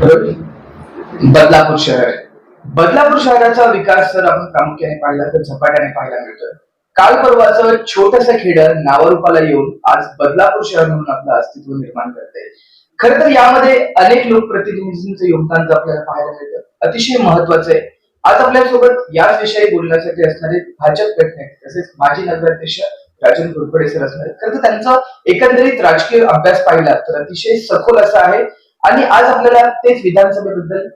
बदलापूर शहर. बदलापूर शहराचा विकास जर आपण प्रामुख्याने पाहिला तर झपाट्याने पाहायला मिळतोय. काल परवाचं छोटस खेड नावारूपाला येऊन आज बदलापूर शहर म्हणून आपलं अस्तित्व निर्माण करते खर तर यामध्ये अनेक लोकप्रतिनिधींचं योगदान आपल्याला पाहायला मिळतं अतिशय महत्वाचं आहे. आज आपल्यासोबत याच विषयी बोलण्यासाठी असणारे भाजप गटने तसेच माजी नगराध्यक्ष राजन घोरपडे सर असणार खरं तर त्यांचा एकंदरीत राजकीय अभ्यास पाहिला तर अतिशय सखोल असा आहे. आणि आज आपल्याला तेच विधानसभेबद्दल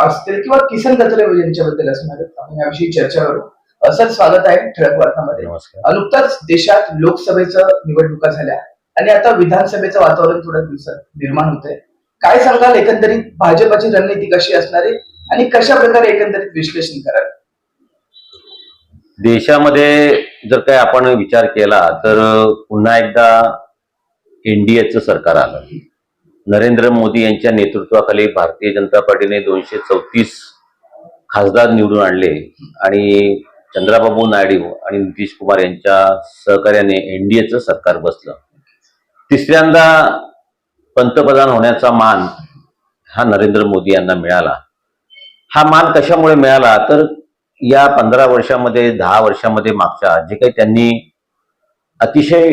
असतील किंवा किसन गत्रे यांच्याबद्दल असणार आपण याविषयी चर्चा करू. सर स्वागत आहे ठळक वार्तामध्ये. नुकताच देशात लोकसभेचं निवडणुका झाल्या आणि आता विधानसभेचं वातावरण थोड्या दिवसात निर्माण होतंय. काय सांगाल? एकंदरीत भाजपाची रणनीती कशी असणार आहे? आणि कशा प्रकारे एकंदरीत विश्लेषण कराल? देशामध्ये जर काही आपण विचार केला तर पुन्हा एकदा एनडीएचं सरकार आलं. नरेंद्र मोदी यांच्या नेतृत्वाखाली भारतीय जनता पार्टीने दोनशे चौतीस खासदार निवडून आणले. आणि चंद्राबाबू नायडू आणि नितीश कुमार यांच्या सहकार्याने एनडीएचं सरकार बसलं. तिसऱ्यांदा पंतप्रधान होण्याचा मान हा नरेंद्र मोदी यांना मिळाला. हा मान कशामुळे मिळाला? तर या पंधरा वर्षामध्ये दहा वर्षामध्ये मागच्या जे काही त्यांनी अतिशय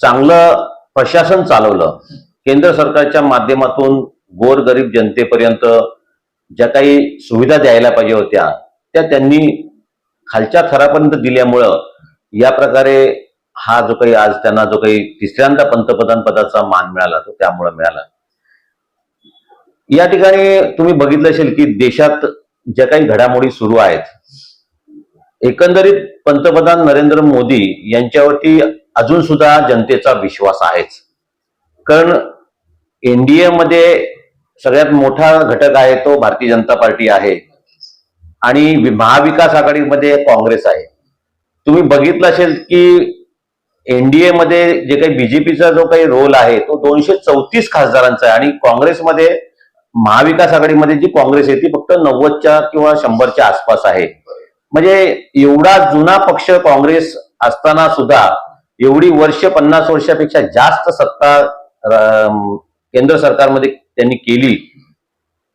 चांगलं प्रशासन चालवलं केंद्र सरकारच्या माध्यमातून गोरगरीब जनतेपर्यंत ज्या काही सुविधा द्यायला पाहिजे होत्या त्या त्यांनी खालच्या थरापर्यंत दिल्यामुळं या प्रकारे हा जो काही आज त्यांना जो काही तिसऱ्यांदा पंतप्रधान पदाचा मान मिळाला तो त्यामुळे मिळाला. या ठिकाणी तुम्ही बघितलं असेल की देशात ज्या काही घडामोडी सुरू आहेत एकंदरीत पंतप्रधान नरेंद्र मोदी यांच्यावरती अजून सुद्धा जनतेचा विश्वास आहेच. कारण एनडीए मध्ये सगळ्यात मोठा घटक आहे तो भारतीय जनता पार्टी आहे. आणि महाविकास आघाडीमध्ये काँग्रेस आहे. तुम्ही बघितलं असेल की एनडीए मध्ये जे काही बीजेपीचा जो काही रोल आहे तो दोनशे चौतीस खासदारांचा आहे. आणि काँग्रेसमध्ये महाविकास आघाडीमध्ये जी काँग्रेस आहे ती फक्त नव्वदच्या किंवा शंभरच्या आसपास आहे. म्हणजे एवढा जुना पक्ष काँग्रेस असताना सुद्धा एवढी वर्ष पन्नास वर्षापेक्षा जास्त सत्ता केंद्र सरकारमध्ये त्यांनी केली.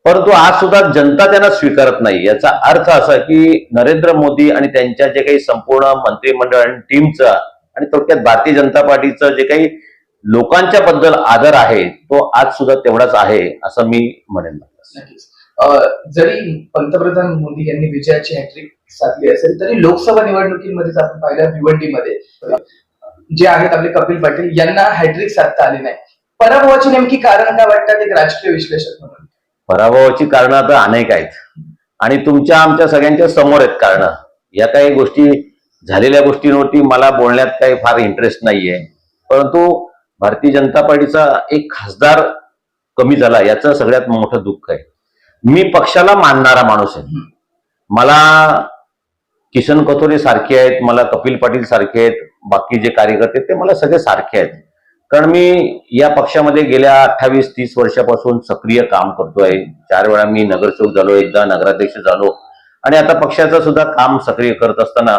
परंतु आज सुद्धा जनता त्यांना स्वीकारत नाही. याचा अर्थ असा की नरेंद्र मोदी आणि त्यांच्या जे काही संपूर्ण मंत्रिमंडळ आणि टीमचा आणि थोडक्यात भारतीय जनता पार्टीचं जे काही लोकांच्या बद्दल आदर आहे तो आज सुद्धा तेवढाच आहे असं मी म्हणेन. जरी पंतप्रधान मोदी यांनी विजयाची हॅट्रिक साधली असेल तरी लोकसभा निवडणुकीमध्ये आपण पाहिलं भिवंडीमध्ये. जे आहेत आपले कपिल पाटील यांना हॅट्रिक साधता आली नाही. पराभवाची नेमकी कारण काय वाटतात एक राजकीय विश्लेषक म्हणून? पराभवाची कारणं आता अनेक आहेत. आणि तुमच्या आमच्या सगळ्यांच्या समोर आहेत कारणं. या काही गोष्टी झालेल्या गोष्टींवरती मला बोलण्यात काही फार इंटरेस्ट नाहीये. परंतु भारतीय जनता पार्टीचा एक खासदार कमी झाला याचं सगळ्यात मोठं दुःख आहे. मी पक्षाला मानणारा माणूस आहे. मला किशन कथोरे सारखे आहेत मला कपिल पाटील सारखे आहेत बाकी जे कार्यकर्ते ते मला सगळे सारखे आहेत. कारण मी या पक्षामध्ये गेल्या अठ्ठावीस तीस वर्षापासून सक्रिय काम करतोय. चार वेळा मी नगरसेवक झालो एकदा नगराध्यक्ष झालो. आणि आता पक्षाचं सुद्धा काम सक्रिय करत असताना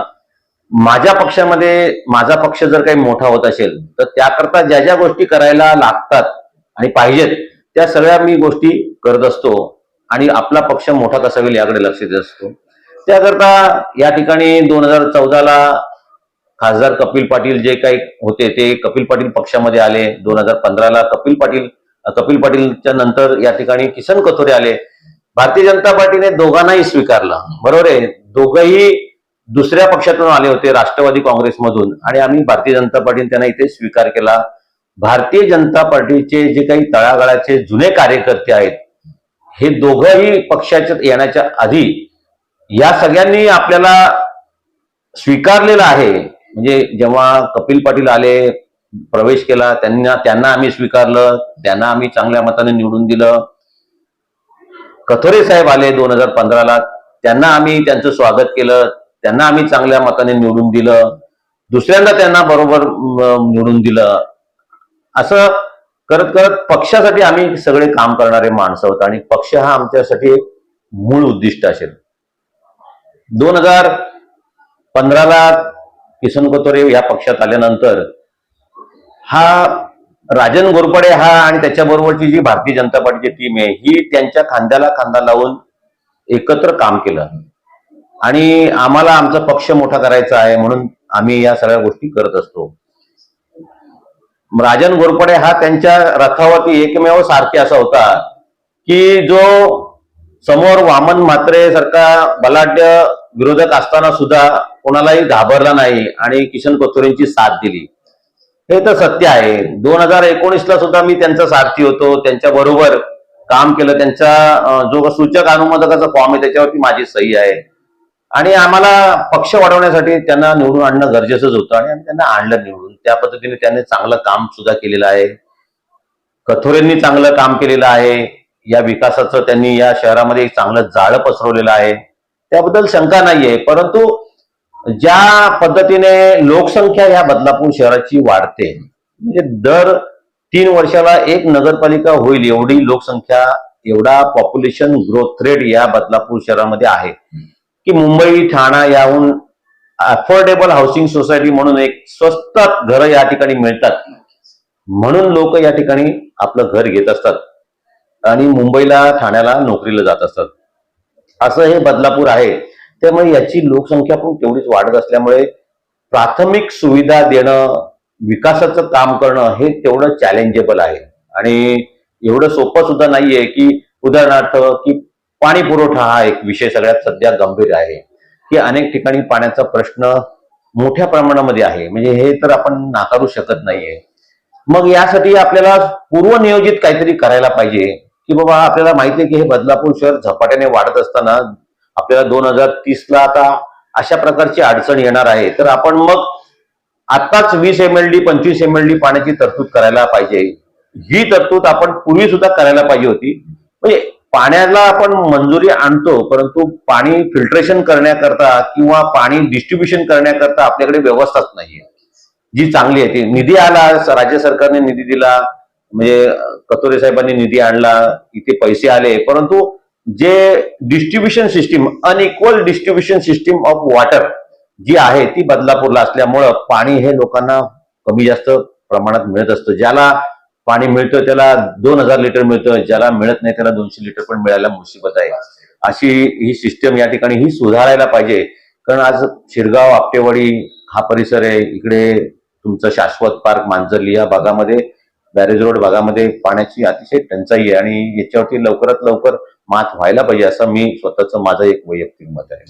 माझ्या पक्षामध्ये माझा पक्ष जर काही मोठा होत असेल तर त्याकरता ज्या ज्या गोष्टी करायला लागतात आणि पाहिजेत त्या सगळ्या मी गोष्टी करत असतो. आणि आपला पक्ष मोठा कसा होईल याकडे लक्ष देत असतो. त्याकरता या ठिकाणी दोन हजार चौदाला खासदार कपिल पाटील जे काही होते ते कपिल पाटील पक्षामध्ये आले. दोन हजार पंधराला कपिल पाटील कपिल पाटीलच्या नंतर या ठिकाणी किसन कथोरे आले. भारतीय जनता पार्टीने दोघांनाही स्वीकारलं. बरोबर आहे? दोघंही दुसऱ्या पक्षातून आले होते राष्ट्रवादी काँग्रेसमधून. आणि आम्ही भारतीय जनता पार्टीने त्यांना इथे स्वीकार केला. भारतीय जनता पार्टीचे जे काही तळागाळाचे जुने कार्यकर्ते आहेत हे दोघंही पक्षाच्या येण्याच्या आधी या सगळ्यांनी आपल्याला स्वीकारलेलं आहे. म्हणजे जेव्हा कपिल पाटील आले प्रवेश केला त्यांना त्यांना आम्ही स्वीकारलं त्यांना आम्ही चांगल्या मताने निवडून दिलं. कथोरे साहेब आले दोन हजार पंधराला त्यांना आम्ही त्यांचं स्वागत केलं त्यांना आम्ही चांगल्या मताने निवडून दिलं. दुसऱ्यांदा त्यांना बरोबर निवडून दिलं. असं करत करत पक्षासाठी आम्ही सगळे काम करणारे माणसं आहोत आणि पक्ष हा आमच्यासाठी एक मूळ उद्दिष्ट असेल. दोन हजार पंधराला किसन कोतोरे या पक्षात आल्यानंतर हा राजन गोरपडे हा आणि त्याच्याबरोबरची जी भारतीय जनता पार्टीची टीम आहे ही त्यांच्या खांद्याला खांदा लावून एकत्र काम केलं. आणि आम्हाला आमचा पक्ष मोठा करायचा आहे म्हणून आम्ही या सगळ्या गोष्टी करत असतो. राजन गोरपडे हा त्यांच्या रथावरती एकमेव सारखे असा होता की जो समोर वामन म्हात्रे सारखा बलाढ्य विरोधक असताना सुद्धा कोणालाही घाबरला नाही आणि किशन कथोरेंची साथ दिली. हे तर सत्य आहे. दोन हजार एकोणीसला सुद्धा मी त्यांचा सारथी होतो. त्यांच्या बरोबर काम केलं. त्यांचा जो सूचक अनुमोदकाचा फॉर्म आहे त्याच्यावरती माझी सही आहे. आणि आम्हाला पक्ष वाढवण्यासाठी त्यांना निवडून आणणं गरजेचंच होतं आणि आम्ही त्यांना आणलं निवडून. त्या पद्धतीने त्यांनी चांगलं काम सुद्धा केलेलं आहे. कथोरेंनी चांगलं काम केलेलं आहे. या विकासाचं त्यांनी या शहरामध्ये एक चांगलं जाळं पसरवलेलं आहे. त्याबद्दल शंका नाहीये. परंतु ज्या पद्धतीने लोकसंख्या ह्या बदलापूर शहराची वाढते म्हणजे दर तीन वर्षाला एक नगरपालिका होईल एवढी लोकसंख्या एवढा पॉप्युलेशन ग्रोथ रेट या बदलापूर शहरामध्ये आहे. की मुंबई ठाणा याहून अफोर्डेबल हाऊसिंग सोसायटी म्हणून एक स्वस्त घरं या ठिकाणी मिळतात. म्हणून लोक या ठिकाणी आपलं घर घेत असतात. आणि मुंबईला ठाण्याला नोकरीला जात असतात. असं हे बदलापूर आहे. त्यामुळे याची लोकसंख्या पण तेवढीच वाढत असल्यामुळे प्राथमिक सुविधा देणं विकासाचं काम करणं हे तेवढं चॅलेंजेबल आहे. आणि एवढं सोपं सुद्धा नाहीये की उदाहरणार्थ की पाणी पुरवठा हा एक विषय सगळ्यात सध्या गंभीर आहे. की अनेक ठिकाणी पाण्याचा प्रश्न मोठ्या प्रमाणामध्ये आहे. म्हणजे हे तर आपण नाकारू शकत नाहीये. मग यासाठी आपल्याला पूर्वनियोजित काहीतरी करायला पाहिजे. की बाबा आपल्याला माहिती आहे की हे बदलापूर शहर झपाट्याने वाढत असताना आपल्याला दोन हजार तीसला आता अशा प्रकारची अडचण येणार आहे. तर आपण मग आताच वीस एम एल डी पंचवीस एम एल डी पाण्याची तरतूद करायला पाहिजे. ही तरतूद आपण पूर्वी सुद्धा करायला पाहिजे होती. म्हणजे पाण्याला आपण मंजुरी आणतो परंतु पाणी फिल्ट्रेशन करण्याकरता किंवा पाणी डिस्ट्रीब्युशन करण्याकरता आपल्याकडे व्यवस्थाच नाहीये. जी चांगली आहे ती. निधी आला राज्य सरकारने निधी दिला म्हणजे कतोरे साहेबांनी निधी आणला इथे पैसे आले. परंतु जे distribution system unequal distribution system of water जी आहे ती बदलापूरला असल्यामुळं पाणी हे लोकांना कमी जास्त प्रमाणात मिळत असतं. ज्याला पाणी मिळतं त्याला दोन हजार लिटर मिळतं. ज्याला मिळत नाही त्याला दोनशे लिटर पण मिळायला मुसीबत आहे. अशी ही सिस्टम या ठिकाणी ही सुधारायला पाहिजे. कारण आज शिरगाव आपटेवाडी हा परिसर आहे. इकडे तुमचं शाश्वत पार्क मांजरली या भागामध्ये बॅरेज रोड भागामध्ये पाण्याची अतिशय टंचाई आहे आणि याच्यावरती लवकरात लवकर मात व्हायला पाहिजे असं मी स्वतःच माझं एक वैयक्तिक मत आहे.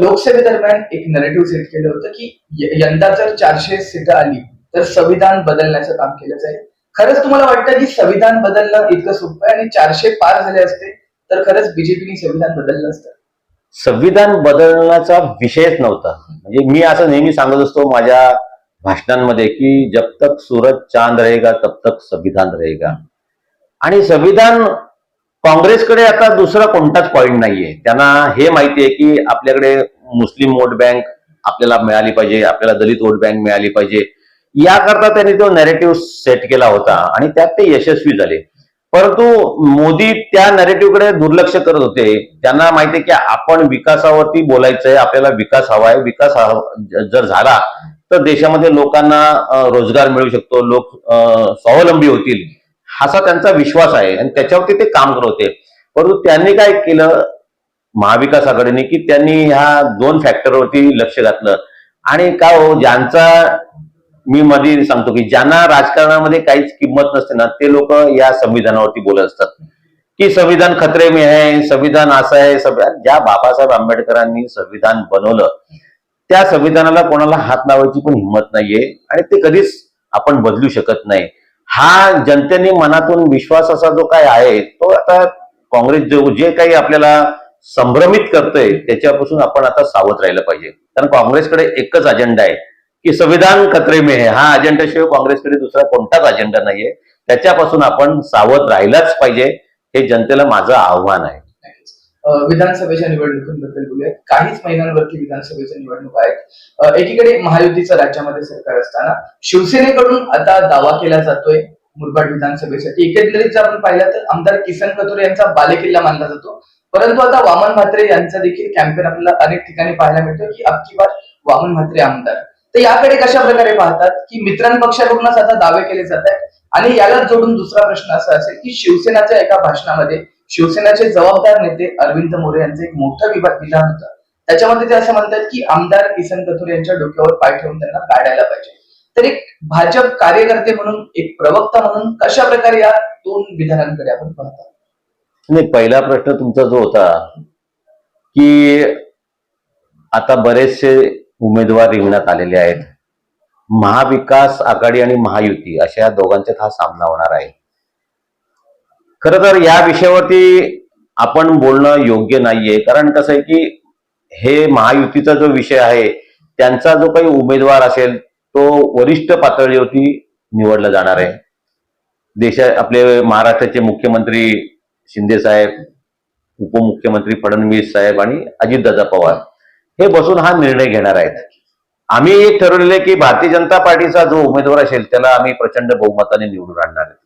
लोकसभेदरम्यान एक नरेटिव्ह सेट केलं होतं की यंदा जर चारशे सीटं आली तर संविधान बदलण्याचं काम केलं जाईल खरंच तुम्हाला वाटतं की संविधान बदलणं इतकं सोपं आहे आणि चारशे पार झाले असते तर खरंच बीजेपीने संविधान बदललं असतं? संविधान बदलण्याचा विषयच नव्हता. म्हणजे मी असं नेहमी सांगत असतो माझ्या भाषणांमध्ये की जब तक सूरज चांद रहेगा तब तक संविधान रहेगा. आणि संविधान काँग्रेसकडे आता दुसरा कोणताच पॉईंट नाहीये. त्यांना हे माहिती आहे की आपल्याकडे मुस्लिम वोट बँक आपल्याला मिळाली पाहिजे आपल्याला दलित वोट बँक मिळाली पाहिजे. याकरता त्यांनी तो नॅरेटिव्ह सेट केला होता आणि त्यात ते यशस्वी झाले. परंतु मोदी त्या नॅरेटिव्हकडे दुर्लक्ष करत होते. त्यांना माहिती आहे की आपण विकासावरती बोलायचंय आपल्याला विकास हवा आहे विकास जर झाला तर देशामध्ये लोकांना रोजगार मिळू शकतो लोक स्वावलंबी होतील असा त्यांचा विश्वास आहे आणि त्याच्यावरती ते काम करत होते. परंतु त्यांनी काय केलं? महाविकास आघाडीने की त्यांनी ह्या दोन फॅक्टरवरती लक्ष घातलं. आणि का हो ज्यांचा मी मध्ये सांगतो की ज्यांना राजकारणामध्ये काहीच किंमत नसते ना ते लोक या संविधानावरती बोलत असतात. की संविधान खतरे मी आहे संविधान असं आहे सगळ्या ज्या बाबासाहेब आंबेडकरांनी संविधान बनवलं त्या संविधानाला कोणाला हात लावायची पण हिंमत नाहीये आणि ते कधीच आपण बदलू शकत नाही. हा जनतेने मनातून विश्वास असा जो काय आहे तो आता काँग्रेस जो जे काही आपल्याला संभ्रमित करतोय त्याच्यापासून आपण आता सावध राहिलं पाहिजे. कारण काँग्रेसकडे एकच अजेंडा आहे की संविधान खतरे मे है. हा अजेंडाशिवाय काँग्रेसकडे दुसरा कोणताच अजेंडा नाहीये. त्याच्यापासून आपण सावध राहिलाच पाहिजे हे जनतेला माझं आव्हान आहे. विधानसभेच्या निवडणुकीबद्दल बोलूयात. काहीच महिन्यांवरती विधानसभेच्या निवडणूक आहेत. एकीकडे महायुतीचं राज्यामध्ये सरकार असताना शिवसेनेकडून आता दावा केला जातोय मुरबाड विधानसभेसाठी. एकंदरीत जर आपण पाहिलं तर आमदार किसन कथोरे यांचा बालेकिल्ला मानला जातो. परंतु आता वामन म्हात्रे यांचा देखील कॅम्पेन आपल्याला अनेक ठिकाणी पाहायला मिळतो की अबकी बार वामन म्हात्रे आमदार. तर याकडे कशा प्रकारे पाहतात की मित्रांपक्षाकडूनच आता दावे केले जात आहेत आणि याला जोडून दुसरा प्रश्न असा असेल की शिवसेनाच्या एका भाषणामध्ये शिवसेनाचे जबाबदार नेते अरविंद मोरे यांचं एक मोठं विभाग विधान होतं. त्याच्यामध्ये ते असं म्हणतात की आमदार किसन कथोर यांच्या डोक्यावर पाय ठेवून त्यांना काढायला पाहिजे. तर एक भाजप कार्यकर्ते म्हणून एक प्रवक्ता म्हणून कशा प्रकारे या दोन विधानांकडे आपण पाहतो? नाही पहिला प्रश्न तुमचा जो होता की आता बरेचसे उमेदवार रिंगणात आलेले आहेत. महाविकास आघाडी आणि महायुती अशा या दोघांच्यात हा सामना होणार आहे. खर तर या विषयावरती आपण बोलणं योग्य नाहीये. कारण कसं आहे की हे महायुतीचा जो विषय आहे त्यांचा जो काही उमेदवार असेल तो वरिष्ठ पातळीवरती निवडला जाणार आहे. देशा आपले महाराष्ट्राचे मुख्यमंत्री शिंदे साहेब उपमुख्यमंत्री फडणवीस साहेब आणि अजितदादा पवार हे बसून हा निर्णय घेणार आहेत. आम्ही एक ठरवलेलं की भारतीय जनता पार्टीचा जो उमेदवार असेल त्याला आम्ही प्रचंड बहुमताने निवडून आणणार आहे.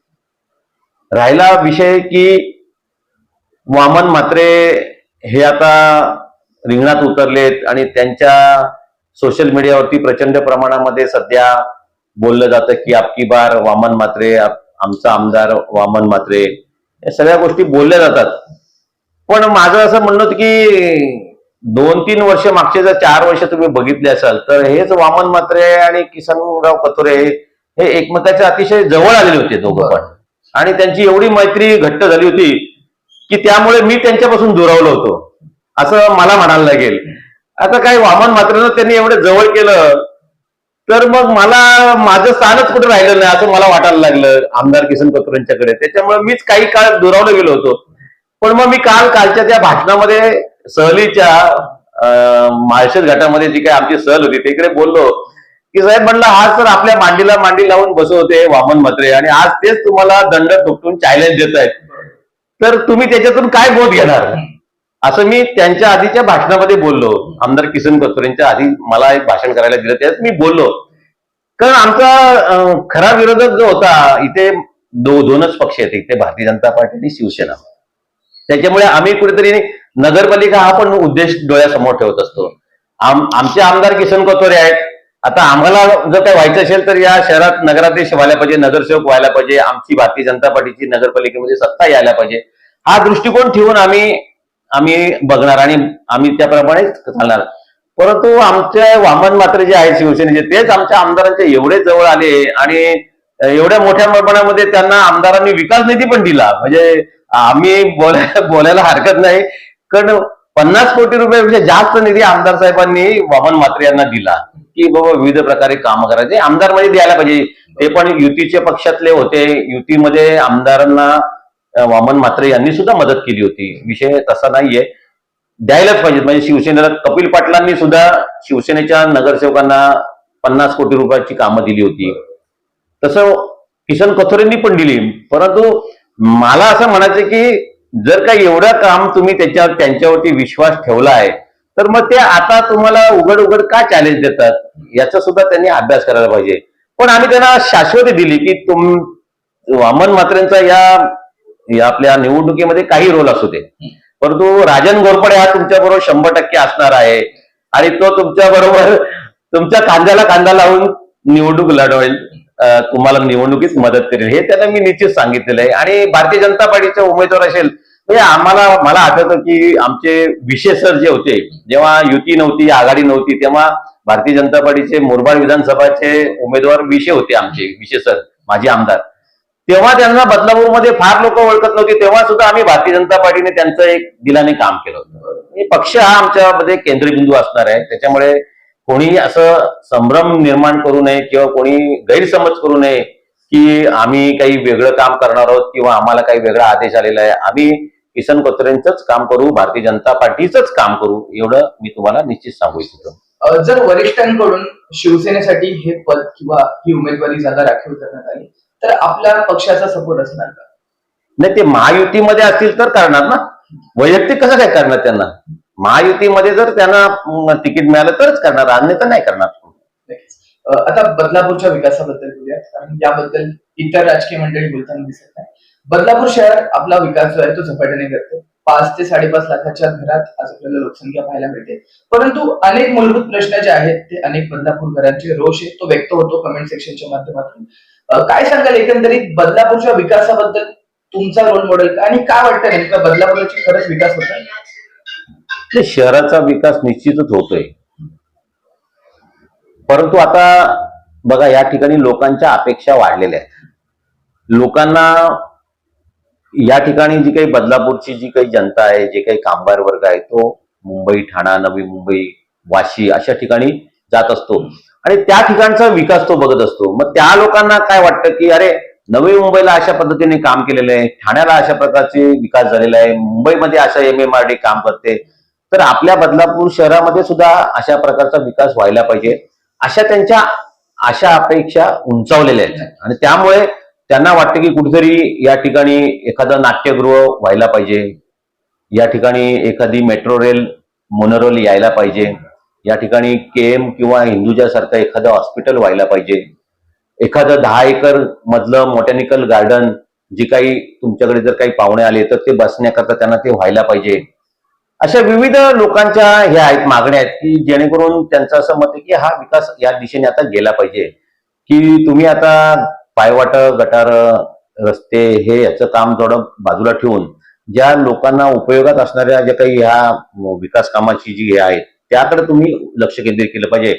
राहिला विषय की वामन मात्रे हे आता रिंगणात उतरलेत आणि त्यांच्या सोशल मीडियावरती प्रचंड प्रमाणामध्ये सध्या बोललं जातं की आपकी बार वामन मात्रे आमचा आमदार वामन मात्रे या सगळ्या गोष्टी बोलल्या जातात. पण माझं असं म्हणणं होतं की दोन तीन वर्ष मागचे जर चार वर्ष तुम्ही बघितले असाल तर हेच वामन मात्रे आणि किसनराव कथोरे हे एकमेकाच्या अतिशय जवळ आलेले होते दोघं पण. आणि त्यांची एवढी मैत्री घट्ट झाली होती की त्यामुळे मी त्यांच्यापासून दुरावलो होतो. असं मला म्हणायला लागेल. आता काय वामन मात्र त्यांनी एवढं जवळ केलं तर मग मला माझं स्थानच कुठे राहिलं नाही असं मला वाटायला लागलं आमदार किसन कथोरेंच्याकडे त्याच्यामुळे मीच काही काळ दुरावलो गेलो होतो. पण मग मी काल कालच्या त्या भाषणामध्ये सहलीच्या अं, घाटामध्ये जी काही आमची सहल होती तिकडे बोललो. की साहेब म्हणलं आज तर आपल्या मांडीला मांडी लावून बसवते वामन म्हात्रे आणि आज तेच तुम्हाला दंड ठोकून चॅलेंज देत आहेत. तर तुम्ही त्याच्यातून काय बोध घेणार? असं मी त्यांच्या आधीच्या भाषणामध्ये बोललो. आमदार किसन कस्तुरेंच्या आधी मला एक भाषण करायला दिलं त्यात मी बोललो. कारण आमचा खरा विरोधक जो होता इथे दो दोनच पक्ष आहेत. इथे भारतीय जनता पार्टी आणि शिवसेना. त्याच्यामुळे आम्ही कुठेतरी नगरपालिका हा पण उद्देश डोळ्यासमोर ठेवत असतो. आमचे आमदार किसन कोथोरे आहेत. आता आम्हाला जर काय व्हायचं असेल तर या शहरात नगराध्यक्ष व्हायला पाहिजे नगरसेवक व्हायला पाहिजे आमची भारतीय जनता पार्टीची नगरपालिकेमध्ये सत्ता यायला पाहिजे. हा दृष्टिकोन ठेवून आम्ही आम्ही बघणार आणि आम्ही त्याप्रमाणे चालणार. परंतु आमचे वामन मात्र जे आहेत शिवसेनेचे तेच आमच्या आमदारांच्या एवढे जवळ आले आणि एवढ्या मोठ्या प्रमाणामध्ये त्यांना आमदारांनी विकास निधी पण दिला. म्हणजे आम्ही बोलायला बोलायला हरकत नाही. कारण पन्नास कोटी रुपयापेक्षा जास्त निधी आमदार साहेबांनी वामन मात्रे यांना दिला. की बाबा विविध प्रकारे काम करायचे. आमदारमध्ये द्यायला पाहिजे. ते पण युतीचे पक्षातले होते. युतीमध्ये आमदारांना वामन मात्रे यांनी सुद्धा मदत केली होती. विषय तसा नाहीये. द्यायलाच पाहिजे म्हणजे शिवसेनेला कपिल पाटलांनी सुद्धा शिवसेनेच्या नगरसेवकांना पन्नास कोटी रुपयाची कामं दिली होती. तसं किशन कथोरेंनी पण दिली. परंतु मला असं म्हणायचं की जर का एवढं काम तुम्ही त्याच्यावर त्यांच्यावरती विश्वास ठेवला आहे तर मग ते आता तुम्हाला उघड उघड का चॅलेंज देतात? याचा सुद्धा त्यांनी अभ्यास करायला पाहिजे. पण आम्ही त्यांना शाश्वती दिली की तुम वामन मात्रेंचा या आपल्या निवडणुकीमध्ये काही रोल असू दे. परंतु राजन घोरपडे हा तुमच्या बरोबर शंभर टक्के असणार आहे. आणि तो तुमच्या बरोबर तुमच्या कांद्याला कांदा लावून निवडणूक लढवेल. तुम्हाला निवडणुकीत मदत करेल. हे त्यांना मी निश्चित सांगितलेलं आहे. आणि भारतीय जनता पार्टीचा उमेदवार असेल म्हणजे आम्हाला मला आठवतं की आमचे विशेष सर जे होते जेव्हा युती नव्हती आघाडी नव्हती तेव्हा भारतीय जनता पार्टीचे मुरबाड विधानसभाचे उमेदवार विषय होते आमचे विशेष सर माजी आमदार. तेव्हा त्यांना बदलापूरमध्ये फार लोक ओळखत नव्हती तेव्हा सुद्धा आम्ही भारतीय जनता पार्टीने त्यांचं एक दिलाने काम केलं होतं. म्हणजे पक्ष हा आमच्यामध्ये केंद्रबिंदू असणार आहे त्याच्यामुळे कोणी असं संभ्रम निर्माण करू नये किंवा कोणी गैरसमज करू नये की आम्ही काही वेगळं काम करणार आहोत किंवा आम्हाला काही वेगळा आदेश आलेला आहे. आम्ही किसन कोथरेंचंच काम करू भारतीय जनता पार्टीचंच काम करू एवढं मी तुम्हाला निश्चित सांगू इच्छितो. जर वरिष्ठांकडून शिवसेनेसाठी हे पद किंवा ही उमेदवारी जागा राखीव करण्यात आली तर आपल्या पक्षाचा सपोर्ट असणार का? नाही ते महायुतीमध्ये असतील तर करणार ना. वैयक्तिक कसं काय करणार त्यांना? महायुतीमध्ये जर त्यांना तिकीट मिळालं तरच करणार अन्यथा नाही करणार. आता बदलापूरच्या विकासाबद्दल बोलूया कारण याबद्दल इतर राजकीय मंडळी बोलताना दिसत नाही बदलापूर शहर आपला विकास जो आहे तो झपाट्याने करतो. पाच ते साडेपाच लाखाच्या घरात आज आपल्याला लोकसंख्या पाहायला मिळते. परंतु अनेक मूलभूत प्रश्न जे आहेत ते अनेक बदलापूर घरांचे रोष आहे तो व्यक्त होतो कमेंट सेक्शनच्या माध्यमातून. काय सांगाल एकंदरीत बदलापूरच्या विकासाबद्दल? तुमचा रोल मॉडेल आणि काय वाटतं नेमकं बदलापूरची खरंच विकास होत आहे? शहराचा विकास निश्चितच होतोय. परंतु आता बघा या ठिकाणी लोकांच्या अपेक्षा वाढलेल्या आहेत. लोकांना या ठिकाणी जी काही बदलापूरची जी काही जनता आहे जे काही कामगार वर्ग आहे तो मुंबई ठाणा नवी मुंबई वाशी अशा ठिकाणी जात असतो. आणि त्या ठिकाणचा विकास तो बघत असतो. मग त्या लोकांना काय वाटतं की अरे नवी मुंबईला अशा पद्धतीने काम केलेलं आहे ठाण्याला अशा प्रकारचे विकास झालेला आहे मुंबईमध्ये अशा एम एम आर डी काम करते तर आपल्या बदलापूर शहरामध्ये सुद्धा अशा प्रकारचा विकास व्हायला पाहिजे अशा त्यांच्या अशा अपेक्षा उंचावलेल्या आहेत. आणि त्यामुळे त्यांना वाटतं की कुठेतरी या ठिकाणी एखादं नाट्यगृह व्हायला पाहिजे. या ठिकाणी एखादी मेट्रो रेल मोनोरेल यायला पाहिजे. या ठिकाणी केएम किंवा हिंदुजासारखं एखादं हॉस्पिटल व्हायला पाहिजे. एखादं दहा एकर मधलं मोटॅनिकल गार्डन जी काही तुमच्याकडे जर काही पाहुणे आले तर ते बसण्याकरता त्यांना ते व्हायला पाहिजे. अशा विविध लोकांच्या ह्या आहेत मागण्या आहेत की जेणेकरून त्यांचं असं मत आहे की हा विकास या दिशेने आता गेला पाहिजे. की तुम्ही आता पायवाट गटार रस्ते हे याचं काम थोडं बाजूला ठेवून ज्या लोकांना उपयोगात असणाऱ्या ज्या काही ह्या विकास कामाची जी हे आहेत त्याकडे तुम्ही लक्ष केंद्रित केलं पाहिजे.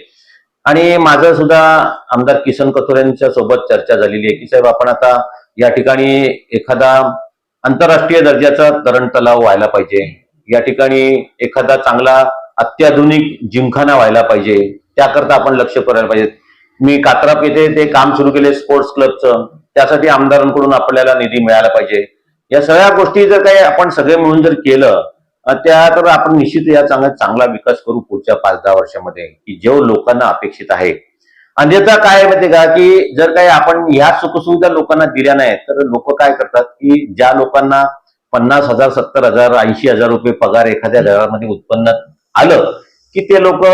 आणि माझं सुद्धा आमदार किसन कथोर यांच्या सोबत चर्चा झालेली आहे की साहेब आपण आता या ठिकाणी एखादा आंतरराष्ट्रीय दर्जाचा तरण तलाव व्हायला पाहिजे. या ठिकाणी एखादा चांगला अत्याधुनिक जिमखाना व्हायला पाहिजे. त्याकरता आपण लक्ष करायला पाहिजे. मी कात्राप येथे ते काम सुरू केले स्पोर्ट्स क्लबचं त्यासाठी आमदारांकडून आपल्याला निधी मिळाला पाहिजे. या सगळ्या गोष्टी जर काही आपण सगळे मिळून जर केलं त्या तर आपण निश्चित या चांगला चांगला विकास करू पुढच्या पाच दहा वर्षामध्ये की जो लोकांना अपेक्षित आहे. अन्यथा काय माहिती माहितीये का की जर काही आपण ह्या सुखसुविधा लोकांना दिल्या नाहीत तर लोक काय करतात की ज्या लोकांना पन्नास हजार सत्तर हजार ऐंशी हजार रुपये पगार एखाद्या घरामध्ये उत्पन्न आलं की ते लोक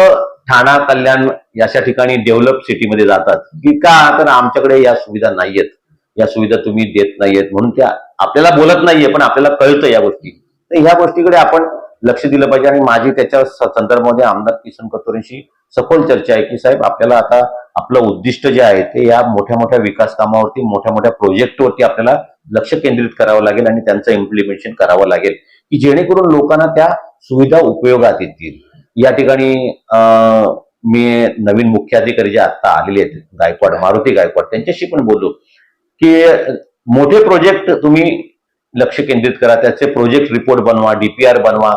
ठाणा कल्याण अशा ठिकाणी डेव्हलप सिटीमध्ये जातात. की का? तर आमच्याकडे या सुविधा नाहीयेत. या सुविधा तुम्ही देत नाहीयेत म्हणून त्या आपल्याला बोलत नाहीये पण आपल्याला कळतं या गोष्टी. तर ह्या गोष्टीकडे आपण लक्ष दिलं पाहिजे आणि माझी त्याच्या संदर्भामध्ये आमदार किसन कथोरेंशी सखोल चर्चा आहे की साहेब आपल्याला आता आपलं उद्दिष्ट जे आहे ते या मोठ्या मोठ्या विकास कामावरती मोठ्या मोठ्या प्रोजेक्टवरती आपल्याला लक्ष केंद्रित करावं लागेल आणि त्यांचं इम्प्लिमेंटेशन करावं लागेल. की जेणेकरून लोकांना त्या सुविधा उपयोगात येतील. या ठिकाणी मी नवीन मुख्याधिकारी जे आता आलेले आहेत गायकवाड मारुती गायकवाड त्यांच्याशी पण बोललो की मोठे प्रोजेक्ट तुम्ही लक्ष केंद्रित करा त्याचे प्रोजेक्ट रिपोर्ट बनवा डीपीआर बनवा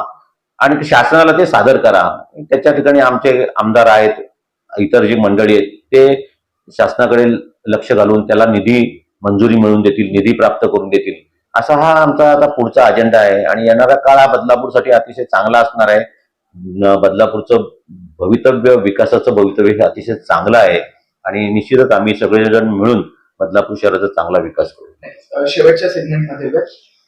आणि शासनाला ते सादर करा. त्याच्या ठिकाणी आमचे आमदार आहेत इतर जी मंडळी आहेत ते शासनाकडे लक्ष घालून त्याला निधी मंजुरी मिळवून देतील निधी प्राप्त करून देतील. असा हा आमचा आता पुढचा अजेंडा आहे. आणि येणारा काळ हा बदलापूरसाठी अतिशय चांगला असणार आहे. बदलापूरचं भवितव्य विकासाचं भवितव्य हे अतिशय चांगलं आहे. आणि निश्चितच आम्ही सगळेजण मिळून बदलापूर शहराचा चांगला विकास करू. शेवटच्या सेगमेंटमध्ये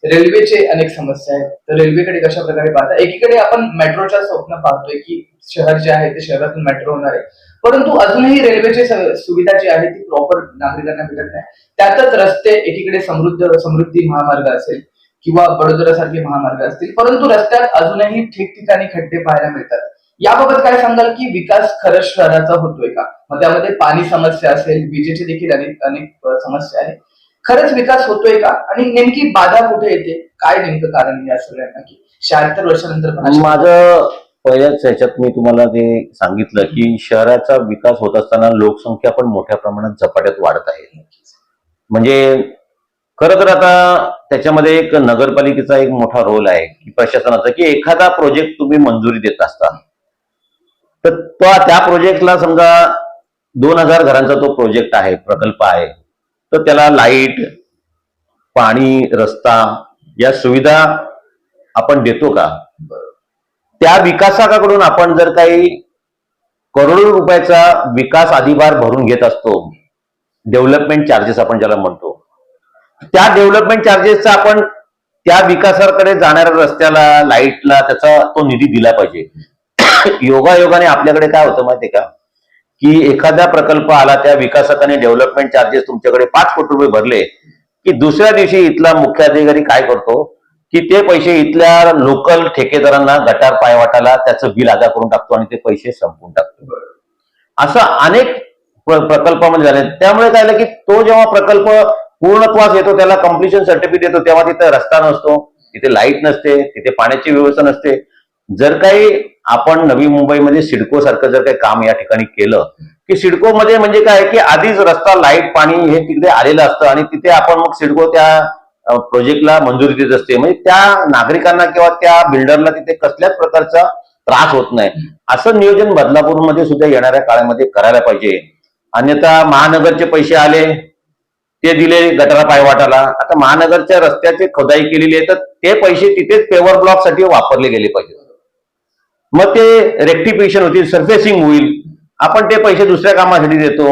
रेल्वेचे अनेक समस्या आहेत. तर रेल्वेकडे कशा प्रकारे पाहता? एकीकडे आपण मेट्रोच्या स्वप्न पाहतोय की शहर जे आहे ते शहरातून मेट्रो होणार आहे. परंतु अजूनही रेल्वेची सुविधा जी आहे ती प्रॉपर नागरिकांना मिळत नाही. त्यातच रस्ते एकीकडे समृद्ध समृद्धी महामार्ग असेल. किंवा बडोदरा सारखे महामार्ग असतील परंतु रस्त्यात अजूनही ठिकठिकाणी खड्डे पाहायला मिळतात. याबाबत काय सांगाल की विकास खरंच शहराचा होतोय का? मग त्यामध्ये पाणी समस्या असेल विजेची देखील अनेक अनेक समस्या आहेत. खरंच विकास होतोय का? आणि नेमकी बाधा कुठे येते? काय नेमकं कारण या सगळ्यांना की शहात्तर वर्षानंतर माझं पहिल्याच ह्याच्यात मी तुम्हाला ते सांगितलं की शहराचा विकास होत असताना लोकसंख्या पण मोठ्या प्रमाणात झपाट्यात वाढत आहे. म्हणजे खरं तर आता त्याच्यामध्ये एक नगरपालिकेचा एक मोठा रोल आहे की प्रशासनाचा की एखादा प्रोजेक्ट तुम्ही मंजुरी देत असता. तर तो त्या प्रोजेक्टला समजा दोन हजार घरांचा तो प्रोजेक्ट आहे प्रकल्प आहे तर त्याला लाइट पाणी रस्ता या सुविधा आपण देतो का? त्या विकासकाकडून आपण जर काही करोडो रुपयाचा विकास अधिभार भरून घेत असतो डेव्हलपमेंट चार्जेस आपण ज्याला म्हणतो त्या डेव्हलपमेंट चार्जेसचा आपण त्या विकासाकडे जाणाऱ्या रस्त्याला लाईटला त्याचा तो निधी दिला पाहिजे. योगायोगाने आपल्याकडे काय होतं माहितीये का? की एखादा प्रकल्प आला त्या विकासकाने डेव्हलपमेंट चार्जेस तुमच्याकडे पाच कोटी रुपये भरले की दुसऱ्या दिवशी इथला मुख्याधिकारी काय करतो? की ते पैसे इथल्या लोकल ठेकेदारांना गटार पायवाटाला त्याचं बिल अदा करून टाकतो आणि ते पैसे संपवून टाकतो. असं अनेक प्र- प्रकल्पामध्ये झाले. त्यामुळे काय झालं की तो जेव्हा प्रकल्प पूर्णत्वास येतो त्याला कम्प्लिशन सर्टिफिकेट येतो तेव्हा तिथे रस्ता नसतो तिथे लाइट नसते तिथे पाण्याची व्यवस्था नसते. जर काही आपण नवी मुंबईमध्ये सिडको सारखं जर काही काम या ठिकाणी केलं की सिडको मध्ये म्हणजे काय की आधीच रस्ता लाइट पाणी हे तिकडे आलेलं असतं आणि तिथे आपण मग सिडको त्या प्रोजेक्टला मंजुरी देत असते. म्हणजे त्या नागरिकांना किंवा त्या बिल्डरला तिथे कसल्याच प्रकारचा त्रास होत नाही. असं नियोजन बदलापूरमध्ये सुद्धा येणाऱ्या काळामध्ये करायला पाहिजे. अन्यथा महानगरचे पैसे आले ते दिले गटारा पायवाटाला. आता महानगरच्या रस्त्याची खोदाई केलेली आहे तर ते पैसे तिथेच पेवर ब्लॉकसाठी वापरले गेले पाहिजे मग ते रेक्टिफिकेशन होतील सर्फेसिंग होईल. आपण ते पैसे दुसऱ्या कामासाठी देतो.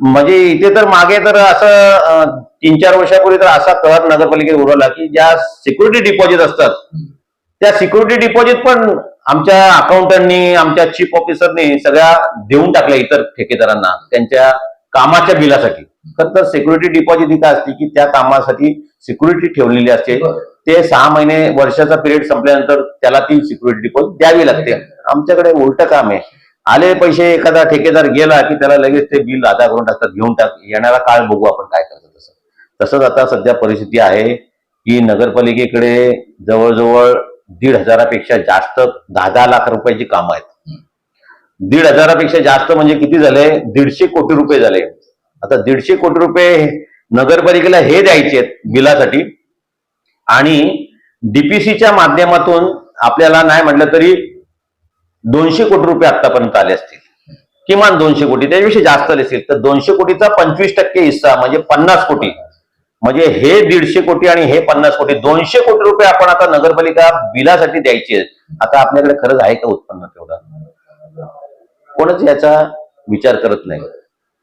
म्हणजे इथे तर मागे तर असं तीन चार वर्षापूर्वी तर असा कहर नगरपालिकेत उरवला की ज्या सिक्युरिटी डिपॉझिट असतात त्या सिक्युरिटी डिपॉझिट पण आमच्या अकाउंटंटनी आमच्या चीफ ऑफिसरनी सगळ्या देऊन टाकल्या इतर ठेकेदारांना त्यांच्या कामाच्या बिलासाठी. खरं तर सिक्युरिटी डिपॉझिट इथं असते की त्या कामासाठी सिक्युरिटी ठेवलेली असते. ते सहा महिने वर्षाचा पिरियड संपल्यानंतर त्याला ती सिक्युरिटी डिपॉझिट द्यावी लागते. आमच्याकडे उलट काम आहे. आले पैसे एखादा ठेकेदार गेला की त्याला लगेच ते बिल अदा करून टाकतात घेऊन टाक. येणारा काळ बघू आपण काय करतो तसं. तसंच आता सध्या परिस्थिती आहे की नगरपालिकेकडे जवळजवळ दीड हजारापेक्षा जास्त दहा दहा लाख रुपयाची कामं आहेत. दीड हजारापेक्षा जास्त म्हणजे किती झाले? दीडशे कोटी रुपये झाले. आता दीडशे कोटी रुपये नगरपालिकेला हे द्यायचे आहेत बिलासाठी. आणि डीपीसीच्या माध्यमातून आपल्याला नाही म्हटलं तरी दोनशे कोटी रुपये आतापर्यंत आले असतील. किमान दोनशे कोटी त्याविषयी जास्त आले असतील. तर दोनशे कोटीचा पंचवीस टक्के हिस्सा म्हणजे पन्नास कोटी. म्हणजे हे दीडशे कोटी आणि हे पन्नास कोटी दोनशे कोटी रुपये आपण आता नगरपालिका बिलासाठी द्यायचे आता आपल्याकडे खरंच आहे का उत्पन्न तेवढा? कोणच याचा विचार करत नाही.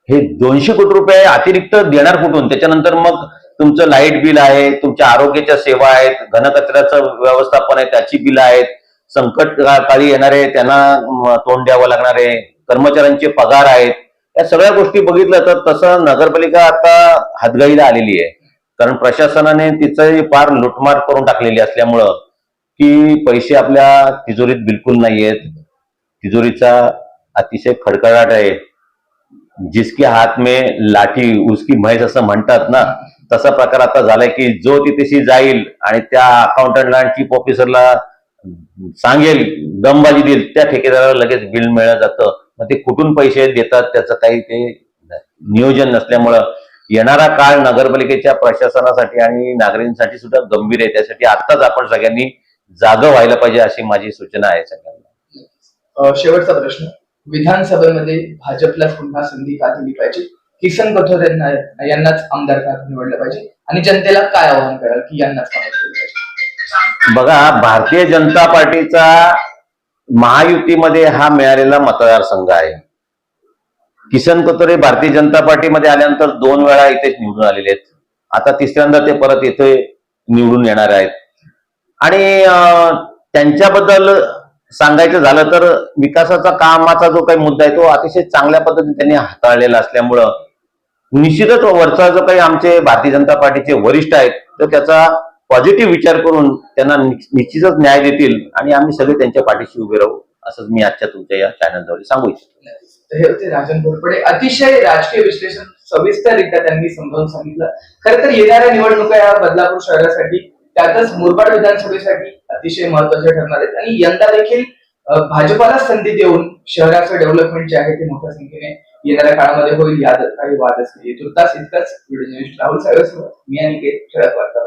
हे दोनशे कोटी रुपये अतिरिक्त देणार कुठून? त्याच्यानंतर मग तुमचं लाइट बिल आहे तुमच्या आरोग्याच्या सेवा आहेत घनकचऱ्याचं व्यवस्थापन आहे त्याची बिलं आहेत संकट काळी येणारे त्यांना तोंड द्यावं लागणार आहे कर्मचाऱ्यांचे पगार आहेत. या सगळ्या गोष्टी बघितलं तर तसं नगरपालिका आता हातगाईला आलेली आहे. कारण प्रशासनाने तिचं फार लुटमार करून टाकलेली असल्यामुळं की पैसे आपल्या तिजोरीत बिलकुल नाहीयेत. तिजोरीचा अतिशय खडखडाट आहे. जिसके हात में लाठी उसकी म्हैस असं म्हणतात ना तसा प्रकार आता झालाय की जो तिथेशी जाईल आणि त्या अकाउंटंटला आणि चीफ ऑफिसरला सांगेल दमबाजी देईल त्या ठेकेदाराला लगेच बिल मिळलं जातं. मग ते कुठून पैसे देतात त्याचं काही ते नियोजन नसल्यामुळं येणारा काळ नगरपालिकेच्या प्रशासनासाठी आणि नागरिकांसाठी सुद्धा गंभीर आहे. त्यासाठी आत्ताच आपण सगळ्यांनी जागं व्हायला पाहिजे अशी माझी सूचना आहे सगळ्यांना. शेवटचा प्रश्न. विधानसभेमध्ये भाजपला पुन्हा संधी का दिली पाहिजे? किसन कथोर यांना यांनाच आमदार का निवडलं पाहिजे? आणि जनतेला काय आवाहन कराल की यांनाच पाहिजे? बघा भारतीय जनता पार्टीचा महायुतीमध्ये हा मिळालेला मतदारसंघ आहे. किसन कतोरे भारतीय जनता पार्टीमध्ये आल्यानंतर दोन वेळा इथे निवडून आलेले आहेत. आता तिसऱ्यांदा ते परत इथे निवडून येणार आहेत. आणि अं, त्यांच्याबद्दल सांगायचं झालं तर विकासाचा कामाचा जो काही मुद्दा आहे तो अतिशय चांगल्या पद्धतीने त्यांनी हाताळलेला असल्यामुळं निश्चितच वरचा जो काही आमचे भारतीय जनता पार्टीचे वरिष्ठ आहेत तर त्याचा पॉझिटिव्ह विचार करून त्यांना निश्चितच न्याय देतील आणि आम्ही सगळे त्यांच्या पाठीशी उभे राहू असंच मी आजच्या तुमच्या या चॅनलद्वारे सांगू इच्छितो. हे होते राजन घोरपडे अतिशय राजकीय विश्लेषण सविस्तररित्या त्यांनी समजावून सांगितलं. खरं तर येणाऱ्या निवडणुका या बदलापूर शहरासाठी त्यातच मुरबाड विधानसभेसाठी अतिशय महत्त्वाचे ठरणार आहेत. आणि यंदा देखील भाजपाला संधी देऊन शहराचं डेव्हलपमेंट जे आहे ते मोठ्या संख्येने येणाऱ्या काळामध्ये होईल यात काही वादच नाही. तुर्तास इतकाच व्हिडिओ राहुल साहेब मी आणि शरद वार्ता